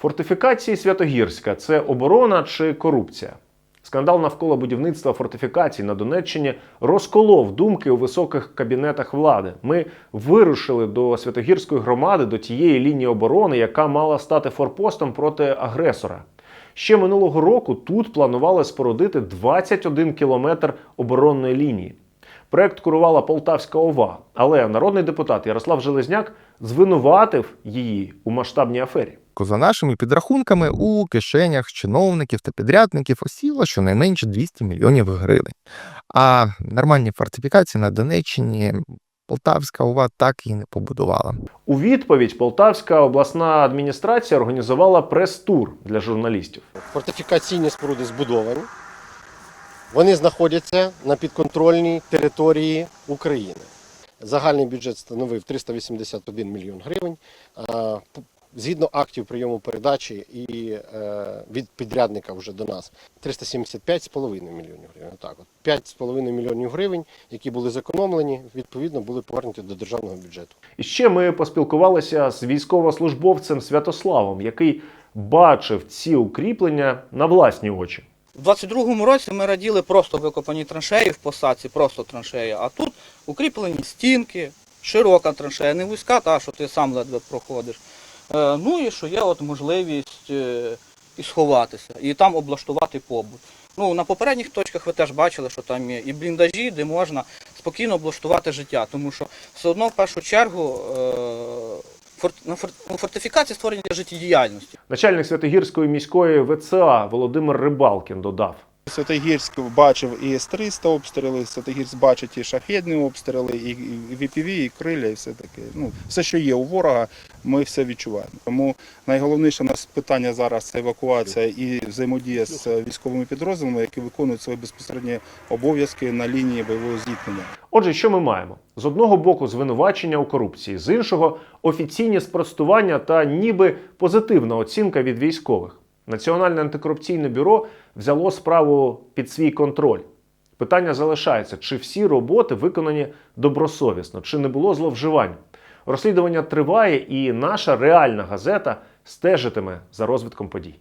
Фортифікації Святогірська це оборона чи корупція? Скандал навколо будівництва фортифікацій на Донеччині розколов думки у високих кабінетах влади. Ми вирушили до Святогірської громади, до тієї лінії оборони, яка мала стати форпостом проти агресора. Ще минулого року тут планували спорудити 21 кілометр оборонної лінії. Проект курувала Полтавська ОВА, але народний депутат Ярослав Железняк звинуватив її у масштабній афері. За нашими підрахунками, у кишенях чиновників та підрядників осіло щонайменше 200 мільйонів гривень. А нормальні фортифікації на Донеччині Полтавська ОВА так і не побудувала. У відповідь Полтавська обласна адміністрація організувала прес-тур для журналістів. Фортифікаційні споруди збудовані. Вони знаходяться на підконтрольній території України. Загальний бюджет становив 381 мільйон гривень. Згідно актів прийому передачі і е, від підрядника вже до нас 375,5 мільйонів гривень. Так, от 5,5 мільйонів гривень, які були зекономлені, відповідно були повернуті до державного бюджету. І ще ми поспілкувалися з військовослужбовцем Святославом, який бачив ці укріплення на власні очі. У 22-му році ми раділи просто викопані траншеї в посадці, просто траншеї. А тут укріплені стінки, широка траншея, не вузька, та що ти сам ледве проходиш. Е, ну і що є от можливість е, і сховатися, і там облаштувати побут. Ну, на попередніх точках ви теж бачили, що там є і бліндажі, де можна спокійно облаштувати життя, тому що все одно в першу чергу е, ну, фортифікації створені для життєдіяльності. Начальник Святогірської міської ВЦА Володимир Рибалкін додав. Святогірськ бачив і С-300 обстріли, Святогірськ бачить і шахедні обстріли, і VPV, і криля, і все таке. Ну, все, що є у ворога, ми все відчуваємо. Тому найголовніше нас питання зараз це евакуація і взаємодія з військовими підрозділами, які виконують свої безпосередні обов'язки на лінії бойового зіткнення. Отже, що ми маємо? З одного боку, звинувачення у корупції, з іншого офіційні спростування та ніби позитивна оцінка від військових. Національне антикорупційне бюро взяло справу під свій контроль. Питання залишається: чи всі роботи виконані добросовісно, чи не було зловживань? Розслідування триває, і наша реальна газета стежитиме за розвитком подій.